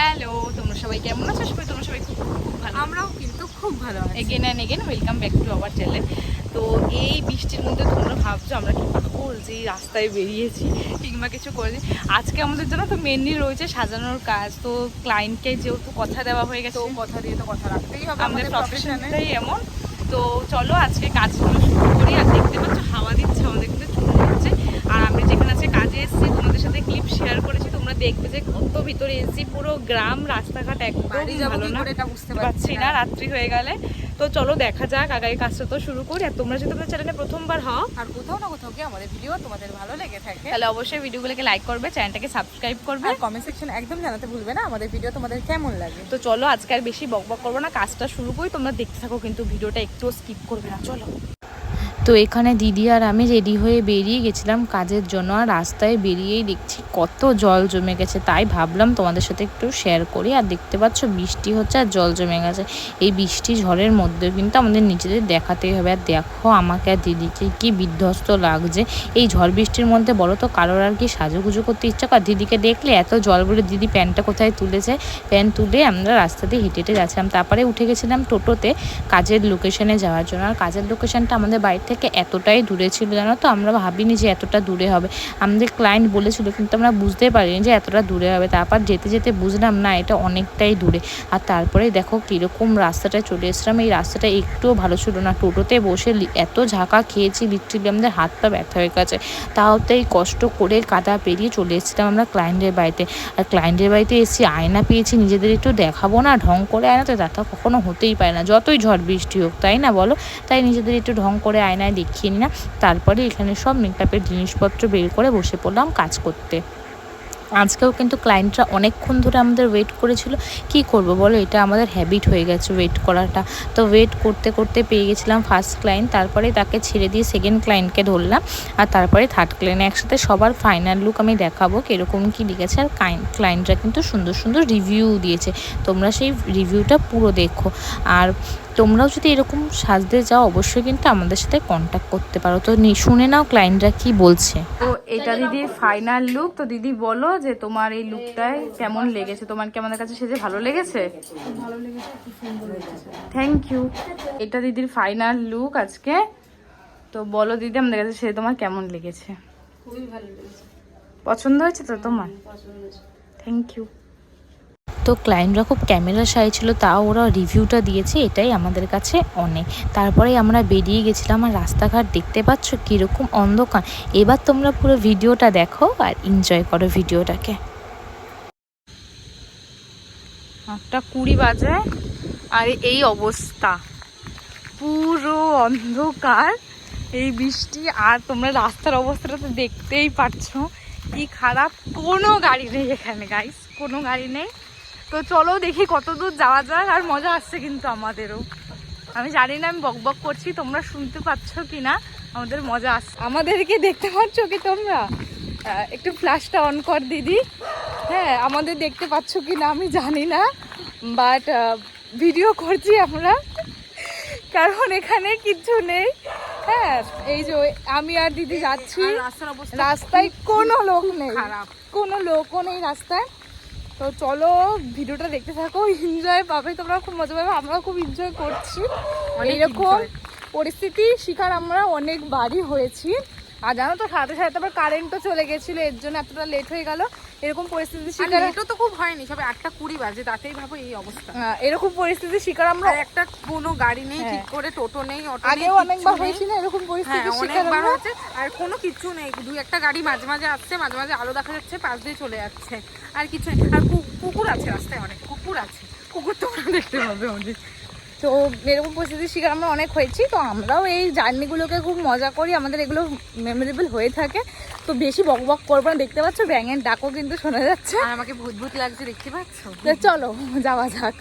Hello তোমরা সবাই কেমন আছো? সবাই তোমরা সবাই খুব খুব ভালো আমরাও কিন্তু খুব ভালো আছি। Again and again welcome back to our channel তো এই বৃষ্টির মধ্যে তোমরা ভাবছ আমরা কি পাগল? যে রাস্তায় বেরিয়েছি কিংবা কিছু করে দিই আজকে আমাদের জন্য তো মেনলি রয়েছে সাজানোর কাজ। তো ক্লায়েন্টকে যেহেতু কথা দেওয়া হয়ে গেছে কথা দিয়ে তো কথা রাখতেই হবে আমাদের আমাদের প্রফেশনটাই এমন। তো চলো আজকে কাজগুলো শুরু করি। আর দেখতে পাচ্ছ হাওয়া দিচ্ছে আমাদের কিন্তু চলে যাচ্ছে আর আমি যেখানে আছে কাজে এসেছি তোমাদের সাথে ক্লিপ শেয়ার করেছি তোমরা দেখবে যে কত ভিতরে এসেছি পুরো গ্রাম রাস্তাঘাট যাব ভালো না। বুঝতে পারছি না। রাত্রি হয়ে গেলে। তো চলো দেখা যাক আগামী কাজটা তো শুরু করি। আর তোমরা যদি তোমার চ্যানেলে প্রথমবার হও আর কোথাও না কোথাও কি আমাদের ভিডিও তোমাদের ভালো লেগে থাকে। তাহলে অবশ্যই ভিডিওগুলোকে লাইক করবে চ্যানেলটাকে সাবস্ক্রাইব করবে। আর কমেন্ট সেকশন একদম জানাতে ভুলবে না আমাদের ভিডিও তোমাদের কেমন লাগে। তো চলো আজকে আর বেশি বকবক করব না কাজটা শুরু করি তোমরা দেখতে থাকো কিন্তু ভিডিওটা একটুও স্কিপ করবে না চলো। তো এখানে দিদি আর আমি রেডি হয়ে বেরিয়ে গেছিলাম কাজের জন্য আর রাস্তায় বেরিয়েই দেখছি কত জল জমে গেছে। তাই ভাবলাম তোমাদের সাথে একটু শেয়ার করি। আর দেখতে পাচ্ছ বৃষ্টি হচ্ছে আর জল জমে গেছে। এই বৃষ্টি ঝড়ের মধ্যে কিন্তু আমাদের নিজেদের দেখাতেই হবে। আর দেখো আমাকে আর দিদিকে কি বিধ্বস্ত লাগছে। এই ঝড় বৃষ্টির মধ্যে বলো তো কারোর আর কি সাজুগুজু করতে ইচ্ছা কর? দিদিকে দেখলে এত জল বলে দিদি প্যান্টটা কোথায় তুলেছে? প্যান্ট তুলে আমরা রাস্তা দিয়ে হেঁটে হেঁটে যাচ্ছিলাম। তারপরে উঠে গেছিলাম টোটোতে কাজের লোকেশনে যাওয়ার জন্য। আর কাজের লোকেশনটা আমাদের বাড়ি থেকে এতটাই দূরে ছিল জানো তো? আমরা ভাবিনি যে এতটা দূরে হবে। আমাদের ক্লায়েন্ট বলেছিল, কিন্তু আমরা বুঝতে পারিনি যে এতটা দূরে হবে। তারপর যেতে যেতে বুঝলাম, না, এটা অনেকটাই দূরে। আর তারপরে দেখো কীরকম রাস্তাটায় চলে এসেছিলাম। এই রাস্তাটা একটুও ভালো ছিল না। টোটোতে বসে এত ঝাঁকা খেয়েছি লিটারেলি আমাদের হাত পা ব্যথা হয়ে গেছে। তাও তো এই কষ্ট করে কাদা পেরিয়ে চলে এসেছিলাম আমরা ক্লায়েন্টের বাড়িতে। আর ক্লায়েন্টের বাড়িতে এসে আয়না পেয়েছি, নিজেদের একটু দেখাবো না, ঢং করে আয়না তো তা কখনো হতেই পারে না। যতই ঝড় বৃষ্টি হোক, তাই না বলো? তাই নিজেদের একটু ঢং করে আয়নায় দেখিয়ে নিই না তারপরে এখানে সব মেকআপের জিনিসপত্র বের করে বসে পড়লাম কাজ করতে। আজকেও কিন্তু ক্লায়েন্টরা অনেকক্ষণ ধরে আমাদের ওয়েট করেছিল। কি করব বলো? এটা আমাদের হ্যাবিট হয়ে গেছে ওয়েট করাটা। তো ওয়েট করতে করতে পেয়ে গেছিলাম ফার্স্ট ক্লায়েন্ট তারপরে তাকে ছেড়ে দিয়ে সেকেন্ড ক্লায়েন্টকে ধরলাম। আর তারপরে থার্ড ক্লায়েন্ট একসাথে সবার ফাইনাল লুক আমি দেখাবো কীরকম কী লিখেছে আর ক্লায়েন্টরা কিন্তু সুন্দর সুন্দর রিভিউ দিয়েছে। তোমরা সেই রিভিউটা পুরো দেখো। আর তোমরাও যদি এরকম সাজতে যাও অবশ্যই কিন্তু আমাদের সাথে কন্ট্যাক্ট করতে পারো। তো নি- শুনে নাও ক্লায়েন্টরা কি বলছে। তো এটা দিদির ফাইনাল লুক তো দিদি বলো যে তোমার এই লুকটায় কেমন লেগেছে? তোমার কি আমাদের কাছে সেজে ভালো লেগেছে? থ্যাংক ইউ এটা দিদির ফাইনাল লুক আজকে। তো বলো দিদি আমাদের কাছে সে তোমার কেমন লেগেছে? খুবই ভালো লেগেছে। পছন্দ হয়েছে তো তোমার? থ্যাংক ইউ তো ক্লায়েন্টরা খুব ক্যামেরা সাই ছিল, তাও ওরা রিভিউটা দিয়েছে, এটাই আমাদের কাছে অনেক। তারপরে আমরা বেরিয়ে গেছিলাম, আর রাস্তাঘাট দেখতে পাচ্ছ কীরকম অন্ধকার। এবার তোমরা পুরো ভিডিওটা দেখো আর এনজয় করো ভিডিওটাকে। আটটা কুড়ি বাজে, আর এই অবস্থা। পুরো অন্ধকার, এই বৃষ্টি, আর তোমরা রাস্তার অবস্থাটা তো দেখতেই পারছ। কি খারাপ, কোনো গাড়ি নেই এখানে গাইস কোনো গাড়ি নেই। তো চলো দেখি কত দূর যাওয়া যায় আর মজা আসছে কিন্তু আমাদেরও। আমি জানি না আমি বক বক করছি তোমরা শুনতে পাচ্ছ কি না আমাদের মজা আসছে। আমাদেরকে দেখতে পাচ্ছ কি তোমরা? একটু ফ্ল্যাশটা অন কর দিদি। হ্যাঁ আমাদের দেখতে পাচ্ছ কি না আমি জানি না বাট ভিডিও করছি আমরা। কারণ এখানে কিছু নেই। হ্যাঁ এই যে আমি আর দিদি যাচ্ছি। রাস্তায় কোনো লোক নেই। খারাপ। কোনো লোকও নেই রাস্তায়। তো চলো ভিডিওটা দেখতে থাকো এনজয় পাবে তোমরা খুব মজা পাবে আমরা খুব এনজয় করছি। অনেক এইরকম পরিস্থিতি শিকার আমরা অনেকবারই হয়েছি। আর জানো তো সাথে সাথে আবার কারেন্টও চলে গেছিল এর জন্য এতটা লেট হয়ে গেল। এরকম পরিস্থিতির শিকার লেটও তো খুব হয়নি সবে আটটা কুড়ি বাজে তাতেই ভাবো এই অবস্থা। এরকম পরিস্থিতির শিকার আমরা একটা কোনো গাড়ি নেই হ্যাঁ। ঠিক করে টোটো নেই অটো নেই আগেও অনেকবার হয়েছিল এরকম হ্যাঁ পরিস্থিতির শিকার অনেকবার হচ্ছে আর কোনো কিছু নেই। দুই একটা গাড়ি মাঝে মাঝে আসছে মাঝে মাঝে আলো দেখা যাচ্ছে পাশ দিয়ে চলে যাচ্ছে। আর কিছু আর কুকুর আছে রাস্তায় অনেক কুকুর আছে। কুকুর তোমরা দেখতে পাবে অনেক তো এরকম পরিস্থিতির শিকার আমরা অনেক হয়েছি তো আমরাও এই জার্নিগুলোকে খুব মজা করি আমাদের এগুলো মেমোরেবল হয়ে থাকে। তো বেশি বক বক করব না দেখতে পাচ্ছ ব্যাঙের ডাকও কিন্তু শোনা যাচ্ছে। আর আমাকে ভূত ভূত লাগছে দেখতে পাচ্ছ? চলো যাওয়া যাক।